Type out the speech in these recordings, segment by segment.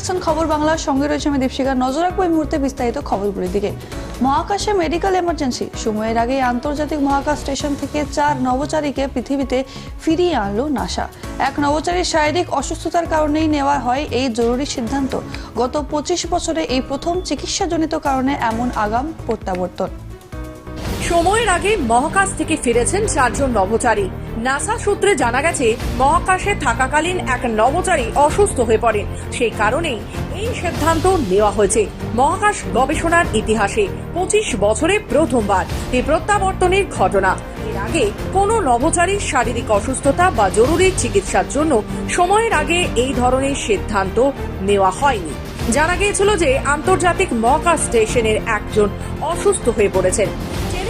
দেখছেন খবর বাংলার সঙ্গে রয়েছে আমি দীপশিকা নজর রাখব এই মুহূর্তে বিস্তারিত খবরগুলির দিকে। মহাকাশে মেডিকেল এমার্জেন্সি সময়ের আগে আন্তর্জাতিক মহাকাশ স্টেশন থেকে চার নবচারীকে পৃথিবীতে ফিরিয়ে আনলো নাসা। এক নবচারীর শারীরিক অসুস্থতার কারণেই নেওয়া হয় এই জরুরি সিদ্ধান্ত। গত পঁচিশ বছরে এই প্রথম চিকিৎসাজনিত কারণে এমন আগাম প্রত্যাবর্তন। সময়ের আগে মহাকাশ থেকে ফিরেছেন চারজন নভোচারী নাসা সূত্রে জানা গেছে, মহাকাশে থাকাকালীন এক নভোচারী অসুস্থ হয়ে পড়েন। সেই কারণেই এই সিদ্ধান্ত নেওয়া হয়েছে। মহাকাশ গবেষণার ইতিহাসে পঁচিশ বছরে প্রথমবার এই প্রত্যাবর্তনের ঘটনা। এর আগে কোনো নভোচারীর শারীরিক অসুস্থতা বা জরুরি চিকিৎসার জন্য সময়ের আগে এই ধরনের সিদ্ধান্ত নেওয়া হয়নি। জানা গিয়েছিল যে আন্তর্জাতিক মহাকাশ স্টেশনের একজন অসুস্থ হয়ে পড়েছেন।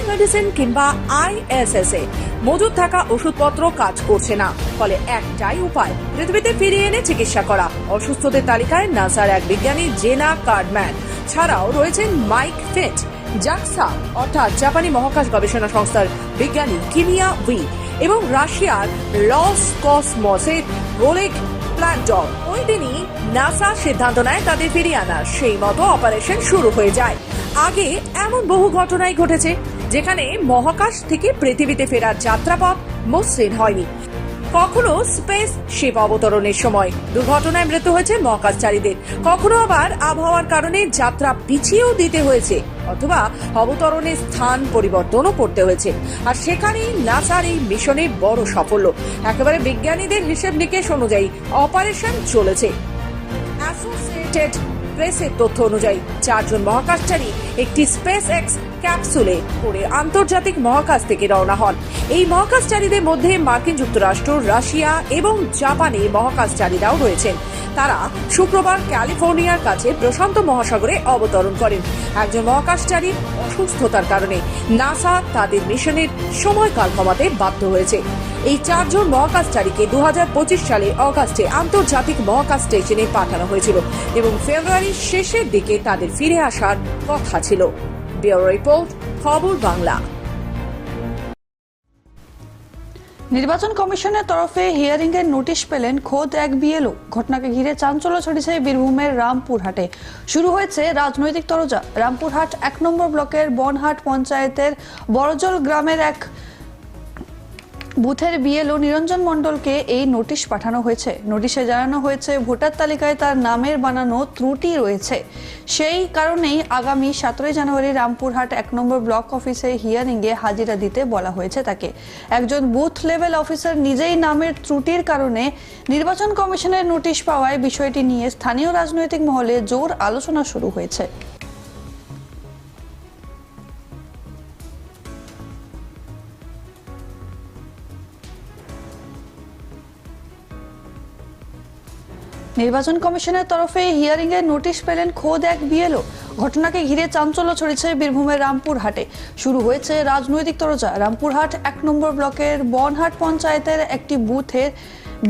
টেলিমেডিসিন কিংবা আইএসএস এ মজুদ থাকা ওষুধপত্র কাজ করছে না। ফলে একটাই উপায়, পৃথিবীতে ফিরিয়ে এনে চিকিৎসা করা। অসুস্থদের তালিকায় নাসার এক বিজ্ঞানী জেনা কার্ডম্যান। ছাড়াও রয়েছেন মাইক ফেট, জাক্সা, অর্থাৎ জাপানি মহাকাশ গবেষণা সংস্থার বিজ্ঞানী কিমিয়া উই এবং রাশিয়ার লস কসমসের ওলেগ প্ল্যান্টন ওই দিনই নাসা সিদ্ধান্ত নেয় তাদের ফিরিয়ে আনার। সেই মতো অপারেশন শুরু হয়ে যায়। আগে এমন বহু ঘটনাই ঘটেছে। যেখানে মহাকাশ থেকে পৃথিবীতে ফেরার যাত্রাপথ মসৃণ হয়নি। কখনো স্পেস শিপ অবতরণের সময় দুর্ঘটনায় মৃত্যু হয়েছে মহাকাশচারীদের। কখনো আবার আবহাওয়ার কারণে যাত্রা পিছিয়েও দিতে হয়েছে, অথবা অবতরণের স্থান পরিবর্তনও করতে হয়েছে। আর সেখানেই নাসার এই মিশনে বড় সাফল্য। একেবারে বিজ্ঞানীদের হিসেব নিকেশ অনুযায়ী অপারেশন চলেছে। অ্যাসোসিয়েটেড প্রেসের তথ্য অনুযায়ী চারজন মহাকাশচারী একটি স্পেস এক্স ক্যাপসুলে করে আন্তর্জাতিক মহাকাশ থেকে রওনা হন। এই মহাকাশচারীদের মধ্যে মার্কিন যুক্তরাষ্ট্র, রাশিয়া এবং জাপানে মহাকাশচারীরাও রয়েছেন। তারা শুক্রবার ক্যালিফোর্নিয়ার কাছে প্রশান্ত মহাসাগরে অবতরণ করেন। একজন মহাকাশচারীর অসুস্থতার কারণে নাসা তাদের মিশনের সময়কাল কমাতে বাধ্য হয়েছে। এই চারজন মহাকাশচারীকে দু সালে অগাস্টে আন্তর্জাতিক মহাকাশ স্টেশনে পাঠানো হয়েছিল এবং ফেব্রুয়ারির শেষের দিকে তাদের ফিরে আসার কথা ছিল। ব্যুরো রিপোর্ট, খবর বাংলা। নির্বাচন কমিশনের তরফে হিয়ারিং এর নোটিশ পেলেন খোদ এক বিএলও। ঘটনাকে ঘিরে চাঞ্চল্য ছড়িয়েছে বীরভূমের রামপুরহাটে। শুরু হয়েছে রাজনৈতিক তরজা। রামপুরহাট এক নম্বর ব্লকের বনহাট পঞ্চায়েতের বড়জল গ্রামের এক বুথের বিএলও নিরঞ্জন মণ্ডলকে এই নোটিশ পাঠানো হয়েছে। নোটিশে জানানো হয়েছে, ভোটার তালিকায় তার নামের বানানো ত্রুটি রয়েছে। সেই কারণেই আগামী সতেরোই জানুয়ারি রামপুরহাট এক নম্বর ব্লক অফিসে হিয়ারিংয়ে হাজিরা দিতে বলা হয়েছে তাকে। একজন বুথ লেভেল অফিসার নিজেই নামের ত্রুটির কারণে নির্বাচন কমিশনের নোটিশ পাওয়ায় বিষয়টি নিয়ে স্থানীয় রাজনৈতিক মহলে জোর আলোচনা শুরু হয়েছে। নির্বাচন কমিশনের তরফে হিয়ারিং এর নোটিশ পেলেন খোদ এক বিএলও। ঘটনাকে ঘিরে চাঞ্চল্য ছড়িয়েছে বীরভূমের রামপুরহাটে। শুরু হয়েছে রাজনৈতিক তরজা। রামপুরহাট এক নম্বর ব্লকের বনহাট পঞ্চায়েতের একটি বুথের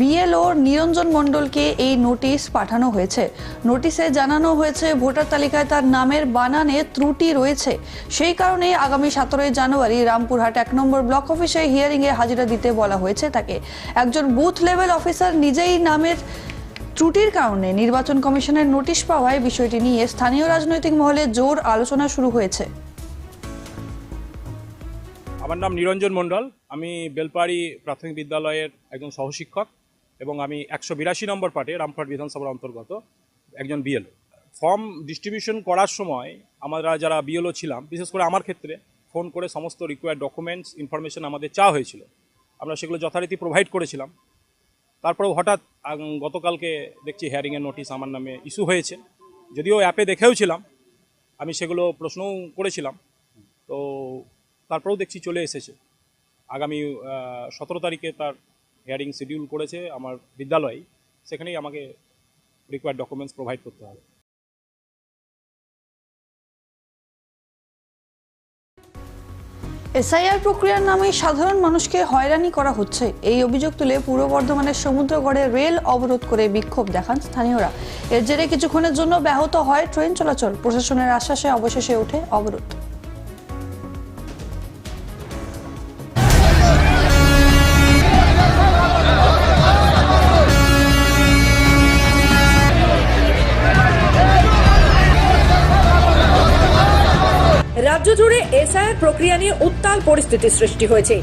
বিএলও নিরঞ্জন মণ্ডলকে এই নোটিশ পাঠানো হয়েছে। নোটিশে জানানো হয়েছে, ভোটার তালিকায় তার নামের বানানে ত্রুটি রয়েছে। সেই কারণে আগামী সতেরোই জানুয়ারি রামপুরহাট এক নম্বর ব্লক অফিসে হিয়ারিংয়ে হাজিরা দিতে বলা হয়েছে তাকে। একজন বুথ লেভেল অফিসার নিজেই নামের ত্রুটির কারণে নির্বাচন কমিশনের নোটিশ পাওয়ায় বিষয়টি নিয়ে স্থানীয় রাজনৈতিক মহলে জোর আলোচনা শুরু হয়েছে। আমার নাম নিরঞ্জন মণ্ডল। আমি বেলপাড়ি প্রাথমিক বিদ্যালয়ের একজন সহশিক্ষক এবং আমি একশো বিরাশি নম্বর পার্টে রামপুরহাট বিধানসভার অন্তর্গত একজন বিএলও ফর্ম ডিস্ট্রিবিউশন করার সময় আমরা যারা বিএলও ছিলাম, বিশেষ করে আমার ক্ষেত্রে ফোন করে সমস্ত রিকোয়ার্ড ডকুমেন্টস ইনফরমেশন আমাদের চাওয়া হয়েছিল। আমরা সেগুলো যথারীতি প্রোভাইড করেছিলাম। তারপরেও হঠাৎ গতকালকে দেখছি হেয়ারিংয়ের নোটিস আমার নামে ইস্যু হয়েছে। যদিও অ্যাপে দেখেও ছিলাম, আমি সেগুলো প্রশ্নও করেছিলাম। তো তারপরেও দেখছি চলে এসেছে। আগামী সতেরো তারিখে তার হেয়ারিং শিডিউল করেছে আমার বিদ্যালয়ে। সেখানেই আমাকে রিকোয়ার্ড ডকুমেন্টস প্রোভাইড করতে হবে। এসআইআর প্রক্রিয়ার নামে সাধারণ মানুষকে হয়রানি করা হচ্ছে। এই অভিযোগ তুলে পূর্ব বর্ধমানের সমুদ্রগড়ে রেল অবরোধ করে বিক্ষোভ দেখান স্থানীয়রা। এর জেরে কিছুক্ষণের জন্য ব্যাহত হয় ট্রেন চলাচল। প্রশাসনের আশ্বাসে অবশেষে ওঠে অবরোধ। রাজ্য জুড়ে এসআইআর প্রক্রিয়া নিয়ে উত্তাল পরিস্থিতি সৃষ্টি হয়েছে।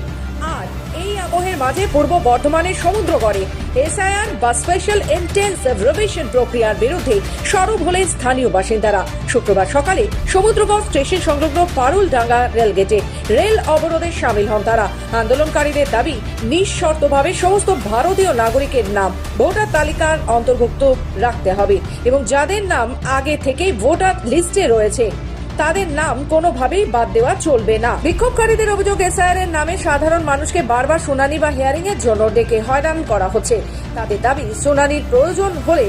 আর এই আবহের মাঝে পূর্ব বর্ধমানের সমুদ্রগড়ে এসআইআর বা স্পেশাল ইন্টেন্সিভ রিভিশন প্রক্রিয়ার বিরুদ্ধে সরব হলেন স্থানীয় বাসিন্দারা। শুক্রবার সকালে সমুদ্রগড় স্টেশন সংলগ্ন পারুলডাঙ্গা রেলগেটে রেল অবরোধে সামিল হন তারা। আন্দোলনকারীদের দাবি, নিঃশর্তভাবে সমস্ত ভারতীয় নাগরিকের নাম ভোটার তালিকার অন্তর্ভুক্ত রাখতে হবে এবং যাদের নাম আগে থেকেই ভোটার লিস্টে রয়েছে। তাদের নাম কোনোভাবেই বাদ দেওয়া চলবে না। বিক্ষোভকারীদের অভিযোগ, এসআইআর এর নামে সাধারণ মানুষকে বারবার শুনানি বা হিয়ারিং এর জন্য ডেকে হয়রান করা হচ্ছে। তাদের দাবি, শুনানির প্রয়োজন হলে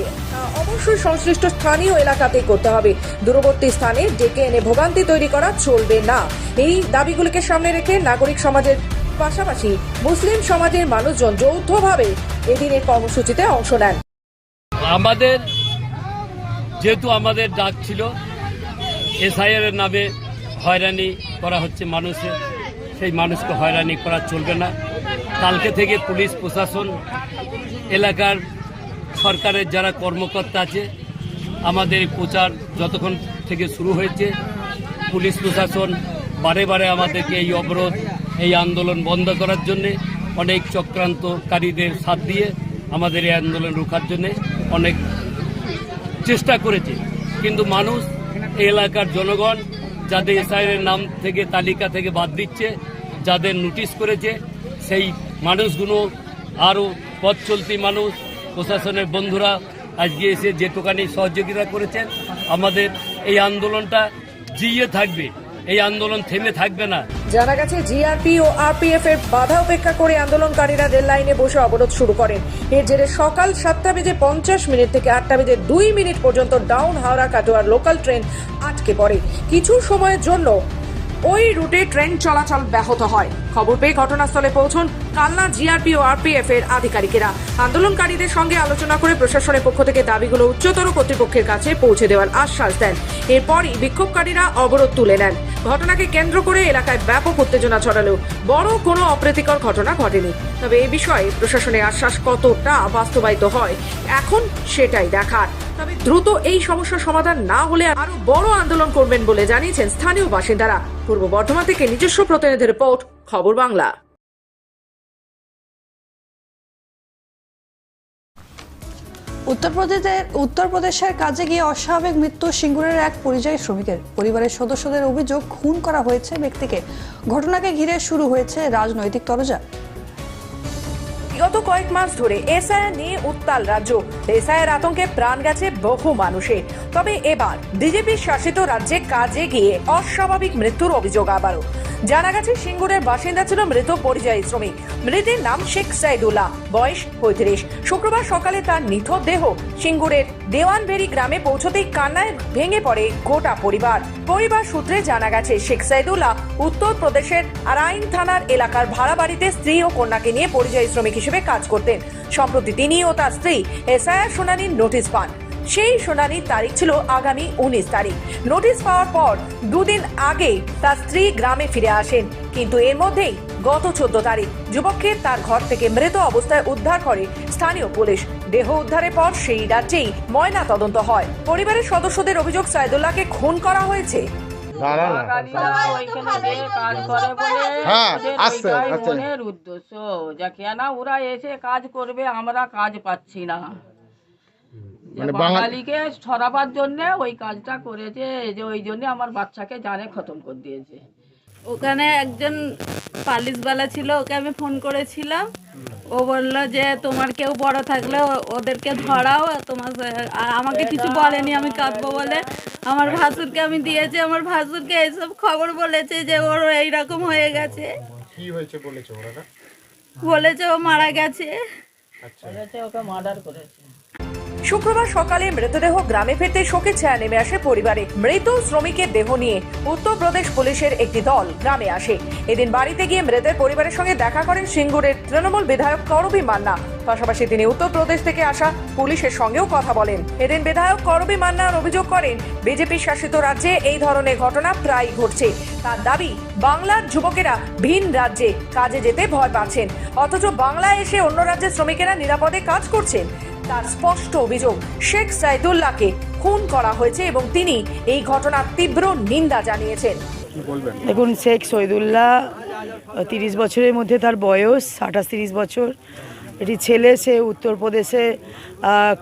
অবশ্যই সংশ্লিষ্ট স্থানীয় এলাকাতেই করতে হবে। দূরবর্তী স্থানে ডেকে এনে ভোগান্তি তৈরি করা চলবে না। এই দাবিগুলিকে সামনে রেখে নাগরিক সমাজের পাশাপাশি মুসলিম সমাজের মানুষজন যৌথভাবে এদিনের কর্মসূচিতে অংশ নেন। আমাদের, যেহেতু আমাদের ডাক ছিল এসআইআর এর নামে হয়রানি করা হচ্ছে মানুষের। সেই মানুষকে হয়রানি করা চলবে না। কালকে থেকে পুলিশ, প্রশাসন, এলাকার সরকারের যারা কর্মকর্তা আছে, আমাদের প্রচার যতক্ষণ থেকে শুরু হয়েছে, পুলিশ, প্রশাসন বারে বারে আমাদেরকে এই অবরোধ, এই আন্দোলন বন্ধ করার জন্যে, অনেক চক্রান্তকারীদের সাথ দিয়ে আমাদের এই আন্দোলন রোখার জন্যে অনেক চেষ্টা করেছে। কিন্তু মানুষ এলাকার জনগণ যাদের এসআইয়ের নাম থেকে, তালিকা থেকে বাদ দিচ্ছে, যাদের নোটিশ করেছে, সেই মানুষগুলো আরও পথ চলতি মানুষ, প্রশাসনের বন্ধুরা আজকে এসে যেটুকানি সহযোগিতা করেছেন, আমাদের এই আন্দোলনটা জিয়ে থাকবে। এই আন্দোলন থেমে থাকবে না। জানা গেছে, জিআরপি ও আরপিএফ এর বাধা উপেক্ষা করে আন্দোলনকারীরা রেল লাইনে বসে অবরোধ শুরু করেন। এর জেরে সকাল সাতটা বেজে পঞ্চাশ মিনিট থেকে আটটা বেজে দুই মিনিট পর্যন্ত ডাউন হাওড়া কাটোয়ার লোকাল ট্রেন আটকে পড়ে। কিছু সময়ের জন্য ওই রুটে ট্রেন চলাচল ব্যাহত হয়। খবর পেয়ে ঘটনাস্থলে পৌঁছন কালনা জিআরপি ও আরপিএফ এর আধিকারিকেরা। আন্দোলনকারীদের সঙ্গে আলোচনা করে প্রশাসনের পক্ষ থেকে দাবিগুলো উচ্চতর কর্তৃপক্ষের কাছে পৌঁছে দেওয়ার আশ্বাস দেন। এরপরই বিক্ষোভকারীরা অবরোধ তুলে নেন। ঘটনাকে কেন্দ্র করে এলাকায় ব্যাপক উত্তেজনা ছড়ালেও বড় কোনো অপ্রীতিকর ঘটনা ঘটেনি। তবে এই বিষয়ে প্রশাসনের আশ্বাস কতটা বাস্তবায়িত হয়, এখন সেটাই দেখার। তবে দ্রুত এই সমস্যার সমাধান না হলে আরও বড় আন্দোলন করবেন বলে জানিয়েছেন স্থানীয় বাসিন্দারা। পূর্ব বর্ধমান থেকে নিজস্ব প্রতিনিধি রিপোর্ট, খবর বাংলা। উত্তরপ্রদেশের উত্তরপ্রদেশের কাজে গিয়ে অস্বাভাবিক মৃত্যু সিঙ্গুরের এক পরিযায়ী শ্রমিকের। পরিবারের সদস্যদের অভিযোগ, খুন করা হয়েছে ব্যক্তিকে। ঘটনাকে ঘিরে শুরু হয়েছে রাজনৈতিক তরজা। গত কয়েক মাস ধরে এসআইআর নিয়ে উত্তাল রাজ্য। এসআইআর আতঙ্কে প্রাণ গেছে বহু মানুষের তবে এবার বিজেপি শাসিত রাজ্যে কাজে গিয়ে অস্বাভাবিক মৃত্যুর অভিযোগ আবারও। জানা গেছে, সিঙ্গুরের বাসিন্দা ছিল মৃত পরিযায়ী শ্রমিক। মৃতের নাম শেখ সাইদুল্লাহ, বয়স পঁয়ত্রিশ। শুক্রবার সকালে তার নিথর দেহ সিঙ্গুরের দেওয়ানভেরি গ্রামে পৌঁছতেই কান্নায় ভেঙে পড়ে গোটা পরিবার। পরিবার সূত্রে জানা গেছে, শেখ সাইদুল্লাহ উত্তরপ্রদেশের আরাইন থানার এলাকার ভাড়া বাড়িতে স্ত্রী ও কন্যাকে নিয়ে পরিযায়ী শ্রমিক হিসেবে কাজ করতেন। সম্প্রতি তিনি ও তার স্ত্রী এসআইআর শুনানির নোটিশ পান। সেই শুনানির তারিখ ছিল আগামী উনিশ তারিখ। নোটিশ পাওয়ার পর দুদিন আগে তার স্ত্রী গ্রামে ফিরে আসেন। কিন্তু এর মধ্যেই গত চোদ্দ তারিখ যুবককে তার ঘর থেকে মৃত অবস্থায় উদ্ধার করে স্থানীয় পুলিশ। দেহ উদ্ধারের পর সেই রাজ্যেই ময়না তদন্ত হয়। পরিবারের সদস্যদের অভিযোগ সাইদুল্লাহকে খুন করা হয়েছে। বাঙালিরা ওইখানে যে কাজ করে বলে হ্যাঁ, ওরা এসে কাজ করবে আমরা কাজ পাচ্ছি না। মানে বাঙালিকে সরাবার জন্য ওই কাজটা করেছে যে ওই জন্য আমার বাচ্চাকে জানে খতম করে দিয়েছে। ওখানে একজন পালিশওয়ালা ছিল ওকে আমি ফোন করেছিলাম। ও বলল যে তোমার কেউ বড় থাকলে ওদেরকে ধরাও তোমার আমাকে কিছু বলেনি আমি কাঁদবো বলে। আমার ভাসুরকে আমি দিয়েছি আমার ভাসুরকে এইসব খবর বলেছে যে ওর এইরকম হয়ে গেছে। কি হয়েছে বলেছে ওরা? বলেছে ও মারা গেছে। বলেছে ওকে মার্ডার করেছে। শুক্রবার সকালে মৃতদেহ গ্রামে ফিরতে শোকের ছায়া নেমে আসে পরিবারে। মৃত শ্রমিকের দেহ নিয়ে উত্তরপ্রদেশ পুলিশের একটি দল গ্রামে আসে। এদিন বাড়িতে গিয়ে মৃতের পরিবারের সঙ্গে দেখা করেন সিঙ্গুরের তৃণমূল বিধায়ক করবী মান্না। পাশাপাশি তিনি উত্তরপ্রদেশ থেকে আসা পুলিশের সঙ্গেও কথা বলেন। এদিন বিধায়ক করবী মান্নার অভিযোগ করেন, বিজেপি শাসিত রাজ্যে এই ধরনের ঘটনা প্রায় ঘটছে। তার দাবি, বাংলার যুবকেরা ভিন রাজ্যে কাজে যেতে ভয় পাচ্ছেন। অথচ বাংলায় এসে অন্য রাজ্যের শ্রমিকেরা নিরাপদে কাজ করছেন। তার স্পষ্ট অভিযোগ শেখ সাইদুল্লাহকে খুন করা হয়েছে এবং তিনি এই ঘটনার তীব্র নিন্দা জানিয়েছেন। দেখুন শেখ শহীদুল্লাহ তিরিশ বছরের মধ্যে তার বয়স আঠাশ তিরিশ বছর। এটি ছেলে সে উত্তরপ্রদেশে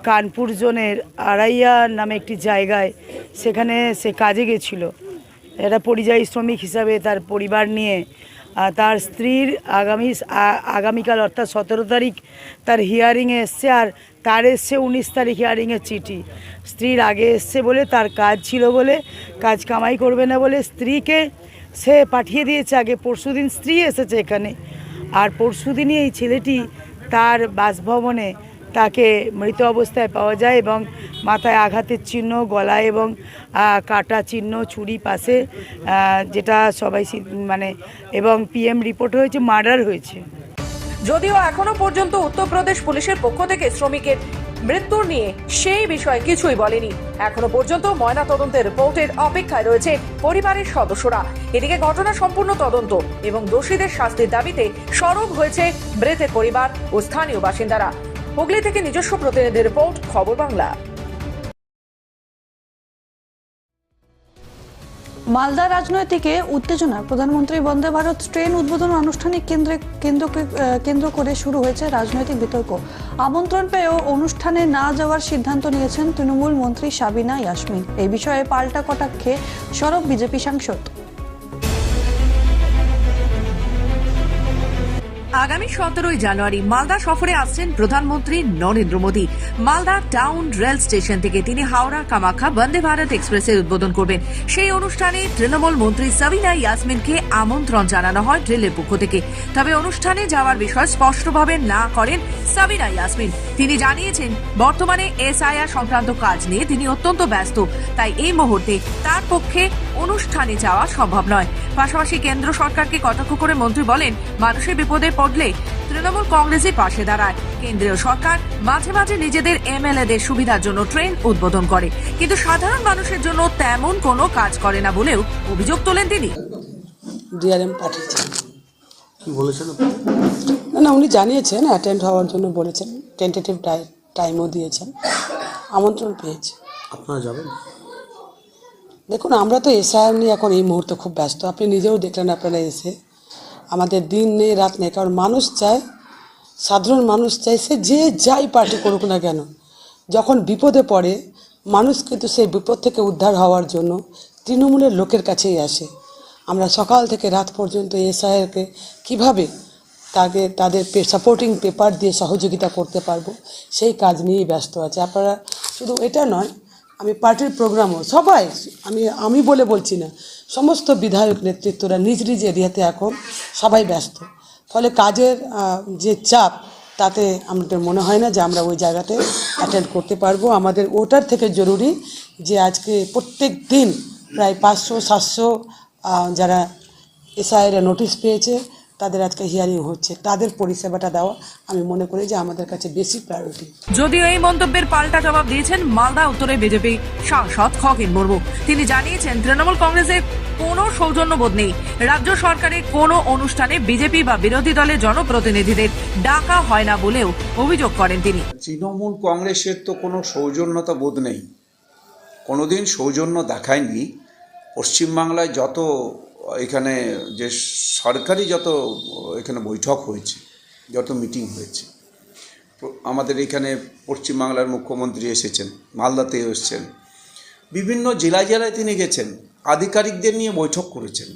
কানপুর জোনের আড়াইয়া নামে একটি জায়গায় সেখানে সে কাজে গেছিল। এটা পরিযায়ী শ্রমিক হিসাবে তার পরিবার নিয়ে তার স্ত্রীর আগামী আগামীকাল অর্থাৎ সতেরো তারিখ তার হিয়ারিংয়ে এসছে আর তার এসছে উনিশ তারিখ হিয়ারিংয়ের চিঠি। স্ত্রীর আগে এসছে বলে তার কাজ ছিল বলে, কাজ কামাই করবে না বলে স্ত্রীকে সে পাঠিয়ে দিয়েছে। আগে পরশুদিন স্ত্রী এসেছে এখানে। আর পরশুদিনই এই ছেলেটি তার বাসভবনে তাকে মৃত অবস্থায় পাওয়া যায় এবং মাথায় আঘাতের চিহ্ন, গলায় এবং কাটা চিহ্ন, ছুরি পাশে যেটা সবাই মানে এবং পিএম রিপোর্ট হয়েছে, মার্ডার হয়েছে। যদিও এখনও পর্যন্ত উত্তরপ্রদেশ পুলিশের পক্ষ থেকে শ্রমিকের মৃত্যুর নিয়ে সেই বিষয়ে কিছুই বলেনি। এখনও পর্যন্ত ময়না তদন্তের রিপোর্টের অপেক্ষায় রয়েছে পরিবারের সদস্যরা। এদিকে ঘটনা সম্পূর্ণ তদন্ত এবং দোষীদের শাস্তির দাবিতে সরব হয়েছে মৃতের পরিবার ও স্থানীয় বাসিন্দারা। হুগলি থেকে নিজস্ব প্রতিনিধি রিপোর্ট, খবর বাংলা। মালদা রাজনৈতিকে উত্তেজনা প্রধানমন্ত্রী বন্দে ভারত ট্রেন উদ্বোধন আনুষ্ঠানিক কেন্দ্রে কেন্দ্রকে কেন্দ্র করে শুরু হয়েছে রাজনৈতিক বিতর্ক। আমন্ত্রণ পেয়েও অনুষ্ঠানে না যাওয়ার সিদ্ধান্ত নিয়েছেন তৃণমূল মন্ত্রী সাবিনা ইয়াসমিন। এই বিষয়ে পাল্টা কটাক্ষে সরব বিজেপি সাংসদ। আগামী সতেরোই জানুয়ারি মালদা সফরে আসছেন প্রধানমন্ত্রী Narendra Modi. Malda town rail station থেকে তিনি হাওড়া, কামাখ্যা, বন্দে ভারত এক্সপ্রেসের উদ্বোধন করবেন। সেই অনুষ্ঠানে তৃণমূল মন্ত্রী সাবিনা ইয়াসমিনকে আমন্ত্রণ জানানো হয় রেলের পক্ষ থেকে। তবে অনুষ্ঠানে যাওয়ার বিষয় স্পষ্টভাবে না করেন সাবিনা ইয়াসমিন। তিনি জানিয়েছেন, বর্তমানে এসআইআর সংক্রান্ত কাজ নিয়ে তিনি অত্যন্ত ব্যস্ত। তাই এই মুহূর্তে তার পক্ষে অনুষ্ঠানে যাওয়া সম্ভব নয়। পাশাপাশি কেন্দ্র সরকারকে কটাক্ষ করে মন্ত্রী বলেন, মানুষের বিপদে পড়লে তৃণমূল কংগ্রেসের পাশে দাঁড়ায়। কেন্দ্রীয় সরকার মাঝে মাঝে নিজেদের এমএলএদের সুবিধার জন্য ট্রেন উদ্বোধন করে। কিন্তু সাধারণ মানুষের জন্য তেমন কোনো কাজ করে না বলেও অভিযোগ তোলেন তিনি। ডিআরএম পাঠিয়েছেন কি বলেছেন না না উনি জানিয়েছেন অ্যাটেন্ড হওয়ার জন্য বলেছেন টেন্টেটিভ টাইমও দিয়েছেন আমন্ত্রণ পেয়েছে। আপনারা যাবেন? দেখুন আমরা তো এসআইআর নিয়ে এখন এই মুহূর্তে খুব ব্যস্ত। আপনি নিজেও দেখলেন আপনারা এসে আমাদের দিন নেই, রাত নেই। কারণ মানুষ চায়, সাধারণ মানুষ চায় সে যে যাই পার্টি করুক না কেন। যখন বিপদে পড়ে, মানুষ কিন্তু সেই বিপদ থেকে উদ্ধার হওয়ার জন্য তৃণমূলের লোকের কাছেই আসে। আমরা সকাল থেকে রাত পর্যন্ত এসআইআরকে কীভাবে তাকে, তাদের সাপোর্টিং পেপার দিয়ে সহযোগিতা করতে পারব, সেই কাজ নিয়েই ব্যস্ত আছে। আপনারা শুধু এটা নয়, আমি পার্টির প্রোগ্রামও সবাই, আমি আমি বলে বলছি না সমস্ত বিধায়ক নেতৃত্বরা নিজ নিজ এরিয়াতে এখন সবাই ব্যস্ত। ফলে কাজের যে চাপ, তাতে আমাদের মনে হয় না যে আমরা ওই জায়গাতে অ্যাটেন্ড করতে পারব। আমাদের ওটার থেকে জরুরি যে আজকে প্রত্যেক দিন প্রায় পাঁচশো, সাতশো যারা এসআইয়ের নোটিশ পেয়েছে তাদের আজকে হিয়ারিং হচ্ছে। তাদের পরিষেবাটা দেওয়া আমি মনে করি যে আমাদের কাছে বেশি প্রায়োরিটি যদিও এই মন্তব্যের পাল্টা জবাব দিয়েছেন মালদা উত্তরে বিজেপি সাংসদ খগেন মুর্মু। তিনি জানিয়েছেন তৃণমূল কংগ্রেসের কোনো সৌজন্যবোধ নেই। রাজ্য সরকারের কোনো অনুষ্ঠানে বিজেপি বা বিরোধী দলের জনপ্রতিনিধিদের ডাকা হয় না বলেও অভিযোগ করেন তিনি। তৃণমূল কংগ্রেসের তো কোনো সৌজন্যতা বোধ নেই। কোনোদিন সৌজন্য দেখায়নি। পশ্চিমবাংলায় যত এখানে যে সরকারি যত এখানে বৈঠক হয়েছে, যত মিটিং হয়েছে, আমাদের এখানে পশ্চিমবাংলার মুখ্যমন্ত্রী এসেছেন, মালদাতে এসেছেন, বিভিন্ন জেলায় জেলায় তিনি গেছেন, আধিকারিকদের নিয়ে বৈঠক করেছেন।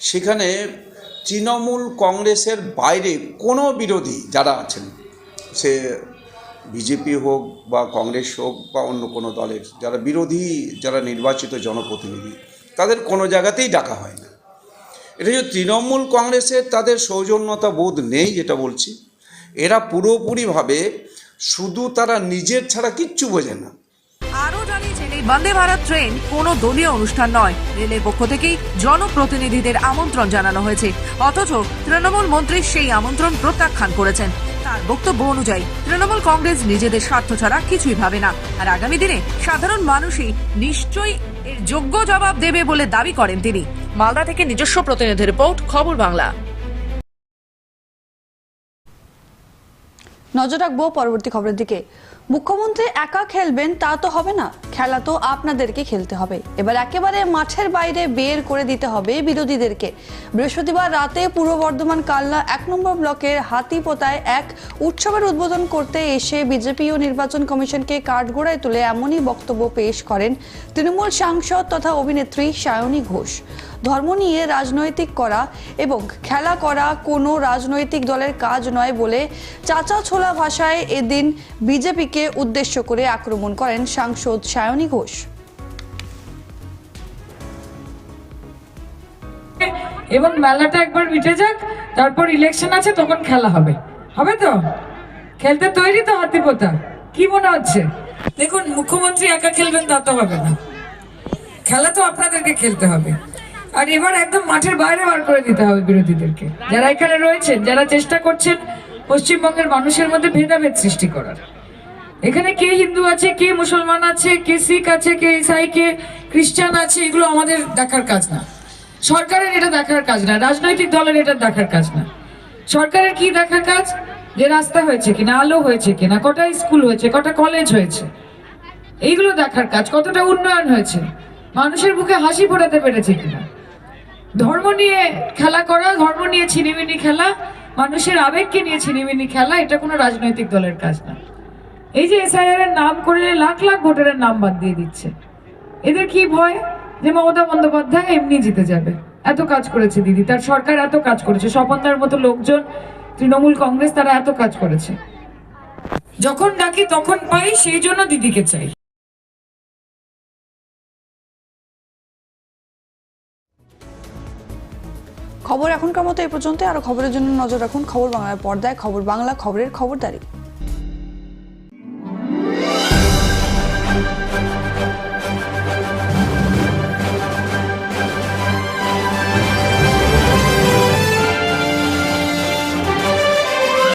সেখানে তৃণমূল কংগ্রেসের বাইরে কোনো বিরোধী যারা আছেন, সে বিজেপি হোক বা কংগ্রেস হোক বা অন্য কোনো দলের, যারা বিরোধী, যারা নির্বাচিত জনপ্রতিনিধি তাদের কোনো জায়গাতেই ডাকা হয় না। এটা যে তৃণমূল কংগ্রেসের তাদের সৌজন্যতা বোধ নেই যেটা বলছি, এরা পুরোপুরিভাবে শুধু তারা নিজের ছাড়া কিচ্ছু বোঝে না। আরও জানিয়েছেন এই বন্দে ভারত ট্রেন কোনো দলীয় অনুষ্ঠান নয়। রেলের পক্ষ থেকেই জনপ্রতিনিধিদের আমন্ত্রণ জানানো হয়েছে। অথচ তৃণমূল মন্ত্রী সেই আমন্ত্রণ প্রত্যাখ্যান করেছেন। তার বক্তব্য অনুযায়ী, তৃণমূল কংগ্রেস নিজেদের স্বার্থ ছাড়া কিছুই ভাবে না। আর আগামী দিনে সাধারণ মানুষই নিশ্চয়ই এর যোগ্য জবাব দেবে বলে দাবি করেন তিনি। মালদা থেকে নিজস্ব প্রতিনিধি রিপোর্ট, খবর বাংলা। নজর রাখব পরবর্তী খবরের দিকে। মুখ্যমন্ত্রী একা খেলবেন, তা তো হবে না। খেলা তো আপনাদেরকে খেলতে হবে। এবার একেবারে মাঠের বাইরে বের করে দিতে হবে বিরোধীদেরকে। বৃহস্পতিবার রাতে পূর্ব বর্ধমান কালনা এক নম্বর ব্লকের হাতিপোতায় এক উৎসবের উদ্বোধন করতে এসে বিজেপি ও নির্বাচন কমিশনকে কাঠগোড়ায় তুলে এমনই বক্তব্য পেশ করেন তৃণমূল সাংসদ তথা অভিনেত্রী সায়নী ঘোষ। ধর্ম নিয়ে রাজনৈতিক করা এবং খেলা করা কোনো রাজনৈতিক দলের কাজ নয় বলে চাচা ছোলা ভাষায় এদিন বিজেপিকে উদ্দেশ্য করে আক্রমণ করেন সাংসদ সায়নী ঘোষ এবং মেলাটা একবার মিটে যাক, তারপর ইলেকশন আছে, তখন খেলা হবে। হবে তো? খেলতে তৈরি তো হাতিপোতা কি মনে হচ্ছে? দেখুন, মুখ্যমন্ত্রী একা খেলবেন, তা তো হবে না। খেলা তো আপনাদেরকে খেলতে হবে। আর এবার একদম মাঠের বাইরে বার করে দিতে হবে বিরোধীদেরকে। যারা এখানে রয়েছেন, যারা চেষ্টা করছেন পশ্চিমবঙ্গের মানুষের মধ্যে ভেদাভেদ সৃষ্টি করার। এখানে কে হিন্দু আছে, কে মুসলমান আছে, কে শিখ আছে, কে ইসাই, কে খ্রিস্টান আছে, এগুলো আমাদের দেখার কাজ না। সরকারের এটা দেখার কাজ না, রাজনৈতিক দলের এটা দেখার কাজ না। সরকারের কি দেখার কাজ? যে রাস্তা হয়েছে কিনা, আলো হয়েছে কিনা, কটা স্কুল হয়েছে, কটা কলেজ হয়েছে, এইগুলো দেখার কাজ, কতটা উন্নয়ন হয়েছে, মানুষের মুখে হাসি ফোটাতে পেরেছে কিনা। ধর্ম নিয়ে খেলা করা, ধর্ম নিয়ে ছিনিমিনি খেলা, মানুষের আবেগকে নিয়ে ছিনিমিনি খেলা, এটা কোনো রাজনৈতিক দলের কাজ না। এই যে এসআইআর এর নাম করে লাখ লাখ ভোটারের নাম বাদ দিয়ে দিচ্ছে। এদের কি ভয়? যে মমতা বন্দ্যোপাধ্যায় এমনি জিতে যাবে। এত কাজ করেছে দিদি, তার সরকার এত কাজ করেছে। স্বপনদার মতো লোকজন, তৃণমূল কংগ্রেস, তারা এত কাজ করেছে। যখন ডাকি তখন পাই, সেই জন্য দিদিকে চাই। খবর এখনকার মতো এই পর্যন্ত আরও খবরের জন্য নজর রাখুন। খবর বাংলার পর্দায়, খবর বাংলা খবরের খবরদারি।